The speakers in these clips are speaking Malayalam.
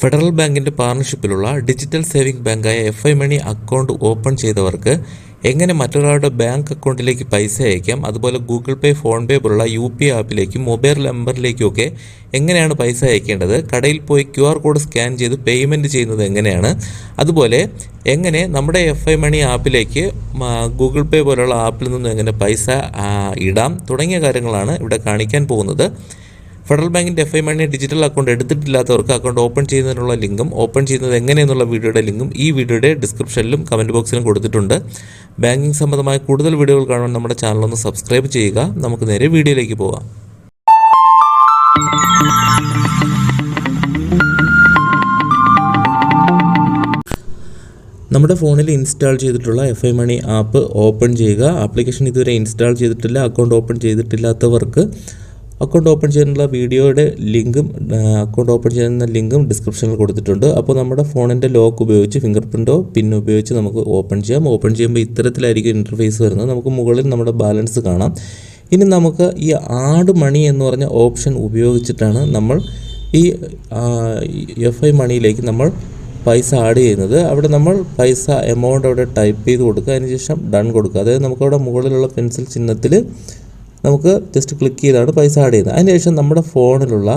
ഫെഡറൽ ബാങ്കിന്റെ പാർട്ണർഷിപ്പിലുള്ള digital saving ബാങ്കായ F I money account open ചെയ്തവർക്ക് എങ്ങനെ മറ്റൊരാളുടെ ബാങ്ക് അക്കൗണ്ടിലേക്ക് പൈസ അയക്കാം അതുപോലെ ഗൂഗിൾ പേ ഫോൺ പേ പോലുള്ള യു പി ആപ്പിലേക്കും മൊബൈൽ നമ്പറിലേക്കുമൊക്കെ എങ്ങനെയാണ് പൈസ അയക്കേണ്ടത് കടയിൽ പോയി ക്യു ആർ കോഡ് സ്കാൻ ചെയ്ത് പേയ്മെന്റ് ചെയ്യുന്നത് എങ്ങനെയാണ് അതുപോലെ എങ്ങനെ നമ്മുടെ എഫ് ഐ മണി ആപ്പിലേക്ക് ഗൂഗിൾ പേ പോലുള്ള ആപ്പിൽ നിന്നും എങ്ങനെ പൈസ ഇടാം തുടങ്ങിയ കാര്യങ്ങളാണ് ഇവിടെ കാണിക്കാൻ പോകുന്നത്. ഫെഡറൽ ബാങ്കിന്റെ F I money digital account എടുത്തിട്ടില്ലാത്തവർക്ക് account open ചെയ്യുന്നതിനുള്ള ലിങ്കും ഓപ്പൺ ചെയ്യുന്നത് എങ്ങനെയെന്നുള്ള വീഡിയോയുടെ ലിങ്കും ഈ വീഡിയോയുടെ ഡിസ്ക്രിപ്ഷനിലും കമന്റ് ബോക്സിലും കൊടുത്തിട്ടുണ്ട്. ബാങ്കിങ് സംബന്ധമായ കൂടുതൽ വീഡിയോകൾ കാണുവാൻ നമ്മുടെ ചാനൽ ഒന്ന് സബ്സ്ക്രൈബ് ചെയ്യുക. നമുക്ക് നേരെ വീഡിയോയിലേക്ക് പോവാം. നമ്മുടെ ഫോണിൽ ഇൻസ്റ്റാൾ ചെയ്തിട്ടുള്ള F I money app open ചെയ്യുക. ആപ്ലിക്കേഷൻ ഇതുവരെ ഇൻസ്റ്റാൾ ചെയ്തിട്ടില്ല. അക്കൗണ്ട് ഓപ്പൺ ചെയ്തിട്ടില്ലാത്തവർക്ക് അക്കൗണ്ട് ഓപ്പൺ ചെയ്യാനുള്ള വീഡിയോയുടെ ലിങ്കും അക്കൗണ്ട് ഓപ്പൺ ചെയ്യുന്ന ലിങ്കും ഡിസ്ക്രിപ്ഷനിൽ കൊടുത്തിട്ടുണ്ട്. അപ്പോൾ നമ്മുടെ ഫോണിന്റെ ലോക്ക് ഉപയോഗിച്ച് ഫിംഗർ പ്രിന്റോ പിൻ ഉപയോഗിച്ച് നമുക്ക് ഓപ്പൺ ചെയ്യാം. ഓപ്പൺ ചെയ്യുമ്പോൾ ഇത്തരത്തിലായിരിക്കും ഇന്റർഫേസ് വരുന്നത്. നമുക്ക് മുകളിൽ നമ്മുടെ ബാലൻസ് കാണാം. ഇനി നമുക്ക് ഈ ആഡ് മണി എന്ന് പറഞ്ഞ ഓപ്ഷൻ ഉപയോഗിച്ചിട്ടാണ് നമ്മൾ ഈ എഫ് ഐ മണിയിലേക്ക് നമ്മൾ പൈസ ആഡ് ചെയ്യുന്നത്. അവിടെ നമ്മൾ പൈസ എമൗണ്ട് അവിടെ ടൈപ്പ് ചെയ്ത് കൊടുക്കുക. അതിനുശേഷം ഡൺ കൊടുക്കുക. അതായത് നമുക്കവിടെ മുകളിലുള്ള പെൻസിൽ ചിഹ്നത്തിൽ നമുക്ക് ജസ്റ്റ് ക്ലിക്ക് ചെയ്താണ് പൈസ ആഡ് ചെയ്യുന്നത്. അതിനുശേഷം നമ്മുടെ ഫോണിലുള്ള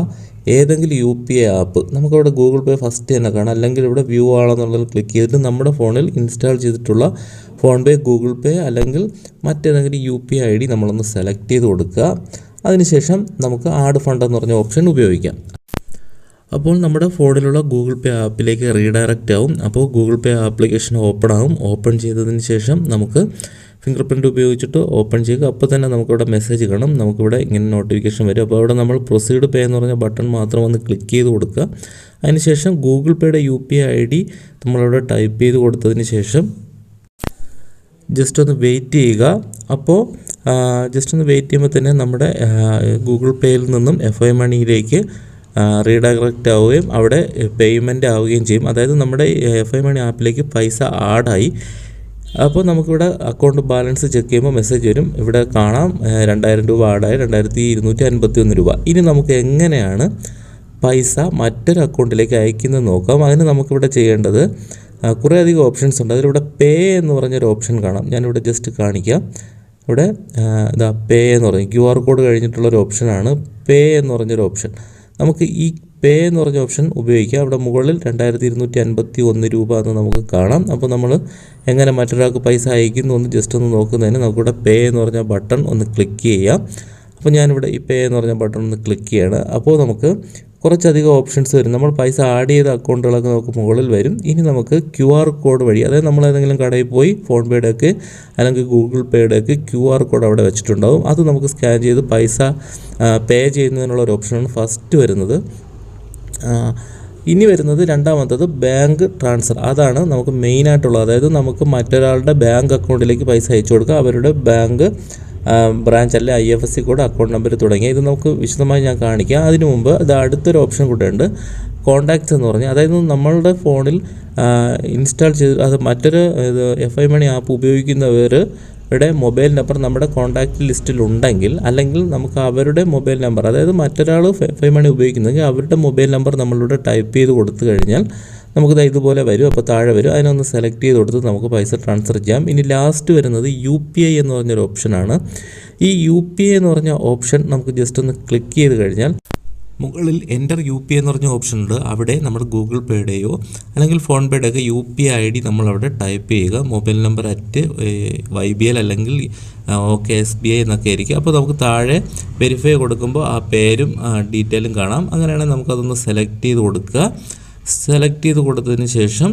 ഏതെങ്കിലും യു പി ഐ ആപ്പ് നമുക്കവിടെ ഗൂഗിൾ പേ ഫസ്റ്റ് തന്നെ കാണാം. അല്ലെങ്കിൽ ഇവിടെ വ്യൂ ആണെന്നുള്ളത് ക്ലിക്ക് ചെയ്തിട്ട് നമ്മുടെ ഫോണിൽ ഇൻസ്റ്റാൾ ചെയ്തിട്ടുള്ള ഫോൺ പേ ഗൂഗിൾ പേ അല്ലെങ്കിൽ മറ്റേതെങ്കിലും U P I I D നമ്മളൊന്ന് സെലക്ട് ചെയ്ത് കൊടുക്കുക. അതിനുശേഷം നമുക്ക് ആഡ് ഫണ്ട് എന്ന് പറഞ്ഞ ഓപ്ഷൻ ഉപയോഗിക്കാം. അപ്പോൾ നമ്മുടെ ഫോണിലുള്ള ഗൂഗിൾ പേ ആപ്പിലേക്ക് റീഡയറക്റ്റ് ആവും. അപ്പോൾ ഗൂഗിൾ പേ ആപ്ലിക്കേഷൻ ഓപ്പൺ ആവും. ഓപ്പൺ ചെയ്തതിന് ശേഷം നമുക്ക് ഫിംഗർ പ്രിന്റ് ഉപയോഗിച്ചിട്ട് ഓപ്പൺ ചെയ്യുക. അപ്പോൾ തന്നെ നമുക്കിവിടെ മെസ്സേജ് കാണും. നമുക്കിവിടെ ഇങ്ങനെ നോട്ടിഫിക്കേഷൻ വരും. അപ്പോൾ അവിടെ നമ്മൾ പ്രൊസീഡ് പേ എന്ന് പറഞ്ഞ ബട്ടൺ മാത്രം ഒന്ന് ക്ലിക്ക് ചെയ്ത് കൊടുക്കുക. അതിനുശേഷം ഗൂഗിൾ പേയുടെ യു പി ഐ ഡി നമ്മളവിടെ ടൈപ്പ് ചെയ്ത് കൊടുത്തതിന് ശേഷം ജസ്റ്റ് ഒന്ന് വെയിറ്റ് ചെയ്യുക. അപ്പോൾ ജസ്റ്റ് ഒന്ന് വെയിറ്റ് ചെയ്യുമ്പോൾ തന്നെ നമ്മുടെ ഗൂഗിൾ പേയിൽ നിന്നും എഫ് ഐ മണിയിലേക്ക് റീഡയറക്റ്റ് ആവുകയും അവിടെ പേയ്മെന്റ് ആവുകയും ചെയ്യും. അതായത് നമ്മുടെ എഫ് ഐ മണി ആപ്പിലേക്ക് പൈസ ആഡായി അപ്പോൾ നമുക്കിവിടെ അക്കൗണ്ട് ബാലൻസ് ചെക്ക് ചെയ്യുമ്പോൾ മെസ്സേജ് വരും. ഇവിടെ കാണാം രണ്ടായിരം രൂപ ആടായി രണ്ടായിരത്തി ഇരുന്നൂറ്റി അൻപത്തി ഒന്ന് രൂപ. ഇനി നമുക്ക് എങ്ങനെയാണ് പൈസ മറ്റൊരു അക്കൗണ്ടിലേക്ക് അയക്കുന്നത് നോക്കാം. അതിന് നമുക്കിവിടെ ചെയ്യേണ്ടത് കുറേ അധികം ഓപ്ഷൻസ് ഉണ്ട്. അതിലിവിടെ പേ എന്ന് പറഞ്ഞൊരു ഓപ്ഷൻ കാണാം. ഞാനിവിടെ ജസ്റ്റ് കാണിക്കാം. ഇവിടെ ഇതാ പേ എന്ന് പറയും ക്യു ആർ കോഡ് കഴിഞ്ഞിട്ടുള്ളൊരു ഓപ്ഷനാണ് പേ എന്ന് പറഞ്ഞൊരു ഓപ്ഷൻ നമുക്ക് ഈ പേ എന്ന് പറഞ്ഞ ഓപ്ഷൻ ഉപയോഗിക്കുക. അവിടെ മുകളിൽ രണ്ടായിരത്തി ഇരുന്നൂറ്റി അൻപത്തി ഒന്ന് രൂപ എന്ന് നമുക്ക് കാണാം. അപ്പോൾ നമ്മൾ എങ്ങനെ മറ്റൊരാൾക്ക് പൈസ അയക്കുന്നു എന്ന് ജസ്റ്റ് ഒന്ന് നോക്കുന്നതിന് നമുക്കിവിടെ പേ എന്ന് പറഞ്ഞ ബട്ടൺ ഒന്ന് ക്ലിക്ക് ചെയ്യാം. അപ്പോൾ ഞാനിവിടെ ഈ പേ എന്ന് പറഞ്ഞ ബട്ടൺ ഒന്ന് ക്ലിക്ക് ചെയ്യാണ്. അപ്പോൾ നമുക്ക് കുറച്ചധികം ഓപ്ഷൻസ് വരും. നമ്മൾ പൈസ ആഡ് ചെയ്ത അക്കൗണ്ടുകളൊക്കെ നമുക്ക് മുകളിൽ വരും. ഇനി നമുക്ക് ക്യു ആർ കോഡ് വഴി അതായത് നമ്മൾ ഏതെങ്കിലും കടയിൽ പോയി ഫോൺ പേയുടെ ഒക്കെ അല്ലെങ്കിൽ ഗൂഗിൾ പേയുടെ ഒക്കെ ക്യു ആർ കോഡ് അവിടെ വെച്ചിട്ടുണ്ടാവും. അത് നമുക്ക് സ്കാൻ ചെയ്ത് പൈസ പേ ചെയ്യുന്നതിനുള്ള ഒരു ഓപ്ഷനാണ് ഫസ്റ്റ് വരുന്നത്. ഇനി വരുന്നത് രണ്ടാമത്തത് ബാങ്ക് ട്രാൻസ്ഫർ അതാണ് നമുക്ക് മെയിൻ ആയിട്ടുള്ളത്. അതായത് നമുക്ക് മറ്റൊരാളുടെ ബാങ്ക് അക്കൗണ്ടിലേക്ക് പൈസ അയച്ചു കൊടുക്കുക. അവരുടെ ബാങ്ക് ബ്രാഞ്ച് അല്ലെ I F S C code account number തുടങ്ങിയ ഇത് നമുക്ക് വിശദമായി ഞാൻ കാണിക്കാം. അതിനു മുമ്പ് ഇത് അടുത്തൊരു ഓപ്ഷൻ കൂടെ ഉണ്ട്. കോണ്ടാക്ട്സ് എന്ന് പറഞ്ഞാൽ അതായത് നമ്മളുടെ ഫോണിൽ ഇൻസ്റ്റാൾ ചെയ്ത് അത് മറ്റൊരു ഇത് എഫ് ഐ മണി ആപ്പ് ഉപയോഗിക്കുന്നവർ യുടെ മൊബൈൽ നമ്പർ നമ്മുടെ കോൺടാക്റ്റ് ലിസ്റ്റിൽ ഉണ്ടെങ്കിൽ അല്ലെങ്കിൽ നമുക്ക് അവരുടെ മൊബൈൽ നമ്പർ അതായത് മറ്റൊരാൾ ഫൈ മണി ഉപയോഗിക്കുന്നെങ്കിൽ അവരുടെ മൊബൈൽ നമ്പർ നമ്മളിവിടെ ടൈപ്പ് ചെയ്ത് കൊടുത്തു കഴിഞ്ഞാൽ നമുക്കിത് ഇതുപോലെ വരും അപ്പോൾ താഴെ വരും. അതിനൊന്ന് സെലക്ട് ചെയ്ത് കൊടുത്ത് നമുക്ക് പൈസ ട്രാൻസ്ഫർ ചെയ്യാം. ഇനി ലാസ്റ്റ് വരുന്നത് യു പി ഐ എന്ന് പറഞ്ഞൊരു ഓപ്ഷനാണ്. ഈ യു പി ഐ എന്ന് പറഞ്ഞ ഓപ്ഷൻ നമുക്ക് ജസ്റ്റ് ഒന്ന് ക്ലിക്ക് ചെയ്ത് കഴിഞ്ഞാൽ മുകളിൽ എന്റർ യു പി എന്ന് പറഞ്ഞ ഓപ്ഷൻ ഉണ്ട്. അവിടെ നമ്മൾ ഗൂഗിൾ പേയുടെയോ അല്ലെങ്കിൽ ഫോൺ പേയുടെ ഒക്കെ യു പി ഐ ഡി നമ്മൾ അവിടെ ടൈപ്പ് ചെയ്യുക. Mobile number at Y B L അല്ലെങ്കിൽ ഓക്കെ എസ് ബി ഐ എന്നൊക്കെ ആയിരിക്കും. അപ്പോൾ നമുക്ക് താഴെ വെരിഫൈ കൊടുക്കുമ്പോൾ ആ പേരും ഡീറ്റെയിലും കാണാം. അങ്ങനെയാണെങ്കിൽ നമുക്കതൊന്ന് സെലക്ട് ചെയ്ത് കൊടുക്കുക. സെലക്ട് ചെയ്ത് കൊടുത്തതിന് ശേഷം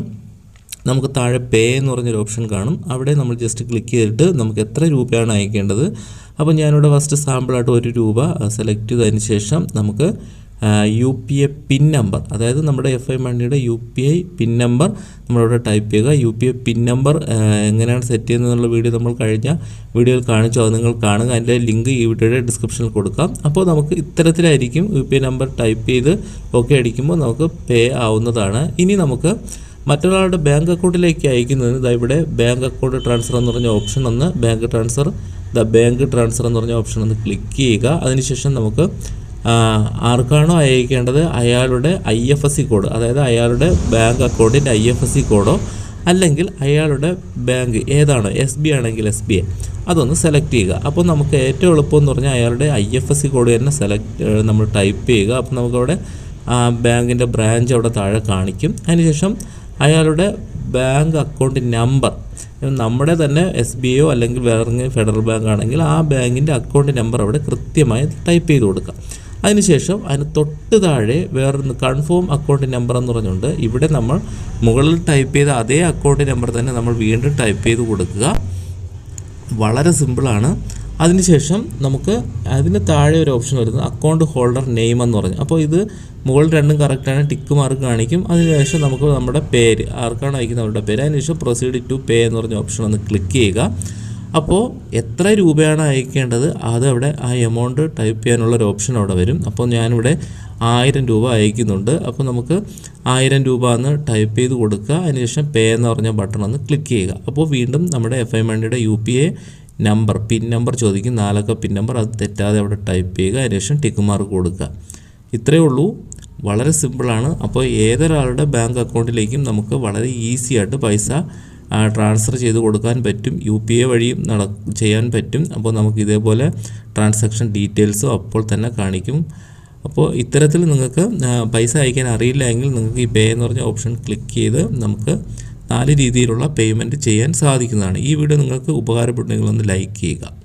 നമുക്ക് താഴെ പേ എന്ന് പറഞ്ഞൊരു ഓപ്ഷൻ കാണും. അവിടെ നമ്മൾ ജസ്റ്റ് ക്ലിക്ക് ചെയ്തിട്ട് നമുക്ക് എത്ര രൂപയാണ് അയക്കേണ്ടത്? അപ്പോൾ ഞാനിവിടെ ഫസ്റ്റ് സാമ്പിളായിട്ട് ഒരു രൂപ സെലക്ട് ചെയ്തതിന് ശേഷം നമുക്ക് U P I pin number അതായത് നമ്മുടെ എഫ് ഐ മണിയുടെ U P I pin number നമ്മളിവിടെ ടൈപ്പ് ചെയ്യുക. U P I pin number എങ്ങനെയാണ് സെറ്റ് ചെയ്യുന്നതെന്നുള്ള വീഡിയോ നമ്മൾ കഴിഞ്ഞ വീഡിയോയിൽ കാണിച്ചു. അത് നിങ്ങൾ കാണുക. അതിന്റെ ലിങ്ക് ഈ വീഡിയോയുടെ ഡിസ്ക്രിപ്ഷനിൽ കൊടുക്കാം. അപ്പോൾ നമുക്ക് ഇത്തരത്തിലായിരിക്കും U P I number type ചെയ്ത് ഓക്കെ അടിക്കുമ്പോൾ നമുക്ക് പേ ആവുന്നതാണ്. ഇനി നമുക്ക് മറ്റൊരാളുടെ ബാങ്ക് അക്കൗണ്ടിലേക്ക് അയക്കുന്നതിന് ഇവിടെ ബാങ്ക് അക്കൗണ്ട് ട്രാൻസ്ഫർ എന്ന് പറഞ്ഞ ഓപ്ഷൻ ഒന്ന് bank transfer the bank transfer എന്ന് പറഞ്ഞ ഓപ്ഷൻ ഒന്ന് ക്ലിക്ക് ചെയ്യുക. അതിനുശേഷം നമുക്ക് ആർക്കാണോ അയക്കേണ്ടത്? അയാളുടെ I F S C code അതായത് അയാളുടെ ബാങ്ക് അക്കൗണ്ടിന്റെ ഐ എഫ് എസ് സി കോഡോ? അല്ലെങ്കിൽ അയാളുടെ ബാങ്ക് ഏതാണോ? എസ് ബി ആണെങ്കിൽ എസ് ബി ഐ അതൊന്ന് സെലക്ട് ചെയ്യുക. അപ്പോൾ നമുക്ക് ഏറ്റവും എളുപ്പം എന്ന് പറഞ്ഞാൽ അയാളുടെ I F S C code തന്നെ സെലക്ട് നമ്മൾ ടൈപ്പ് ചെയ്യുക. അപ്പോൾ നമുക്കവിടെ ബാങ്കിന്റെ ബ്രാഞ്ച് അവിടെ താഴെ കാണിക്കും. അതിനുശേഷം അയാളുടെ ബാങ്ക് അക്കൗണ്ട് നമ്പർ നമ്മുടെ തന്നെ എസ് ബി ഒ അല്ലെങ്കിൽ വേറെ ഫെഡറൽ ബാങ്ക് ആണെങ്കിൽ ആ ബാങ്കിന്റെ അക്കൗണ്ട് നമ്പർ അവിടെ കൃത്യമായി ടൈപ്പ് ചെയ്ത് കൊടുക്കാം. അതിനുശേഷം അതിന് തൊട്ട് താഴെ വേറൊന്ന് കൺഫേം അക്കൗണ്ട് നമ്പർ എന്ന് പറഞ്ഞുകൊണ്ട് ഇവിടെ നമ്മൾ മുകളിൽ ടൈപ്പ് ചെയ്ത അതേ അക്കൗണ്ട് നമ്പർ തന്നെ നമ്മൾ വീണ്ടും ടൈപ്പ് ചെയ്ത് കൊടുക്കുക. വളരെ സിമ്പിളാണ് അതിനുശേഷം നമുക്ക് അതിന് താഴെ ഒരു ഓപ്ഷൻ വരുന്നത് അക്കൗണ്ട് ഹോൾഡർ നെയിം എന്ന് പറഞ്ഞു. അപ്പോൾ ഇത് മുകളിൽ രണ്ടും കറക്റ്റാണ് ടിക്ക് മാർക്ക് കാണിക്കും. അതിനുശേഷം നമുക്ക് നമ്മുടെ പേര് ആർക്കാണ് അയക്കുന്നത് അവരുടെ പേര്. അതിനുശേഷം പ്രൊസീഡ് ടു പേ എന്ന് പറഞ്ഞ ഓപ്ഷൻ ഒന്ന് ക്ലിക്ക് ചെയ്യുക. അപ്പോൾ എത്ര രൂപയാണ് അയക്കേണ്ടത്? അത് അവിടെ ആ എമൗണ്ട് ടൈപ്പ് ചെയ്യാനുള്ള ഒരു ഓപ്ഷൻ അവിടെ വരും. അപ്പോൾ ഞാനിവിടെ ആയിരം രൂപ അയക്കുന്നുണ്ട്. അപ്പോൾ നമുക്ക് ആയിരം രൂപ എന്ന് ടൈപ്പ് ചെയ്ത് കൊടുക്കുക. അതിനുശേഷം പേ എന്ന് പറഞ്ഞ ബട്ടൺ ഒന്ന് ക്ലിക്ക് ചെയ്യുക. അപ്പോൾ വീണ്ടും നമ്മുടെ എഫ് ഐ മണിയുടെ U P I number pin number ചോദിക്കും നാലക്ക പിൻ നമ്പർ അത് തെറ്റാതെ അവിടെ ടൈപ്പ് ചെയ്യുക അതിനുശേഷം ടിക്ക് മാർക്ക് കൊടുക്കുക. ഇത്രയേ ഉള്ളൂ. വളരെ സിമ്പിളാണ് അപ്പോൾ ഏതൊരാളുടെ ബാങ്ക് അക്കൗണ്ടിലേക്കും നമുക്ക് വളരെ ഈസി ആയിട്ട് പൈസ ട്രാൻസ്ഫർ ചെയ്ത് കൊടുക്കാൻ പറ്റും. യു പി ഐ വഴിയും നട ചെയ്യാൻ പറ്റും. അപ്പോൾ നമുക്ക് ഇതേപോലെ ട്രാൻസാക്ഷൻ ഡീറ്റെയിൽസും അപ്പോൾ തന്നെ കാണിക്കും. അപ്പോൾ ഇത്തരത്തിൽ നിങ്ങൾക്ക് പൈസ അയക്കാൻ അറിയില്ല എങ്കിൽ നിങ്ങൾക്ക് ഈ പേ എന്ന് പറഞ്ഞ ഓപ്ഷൻ ക്ലിക്ക് ചെയ്ത് നമുക്ക് നാല് രീതിയിലുള്ള പേയ്മെന്റ് ചെയ്യാൻ സാധിക്കുന്നതാണ്. ഈ വീഡിയോ നിങ്ങൾക്ക് ഉപകാരപ്പെട്ടെങ്കിൽ ഒന്ന് ലൈക്ക് ചെയ്യുക.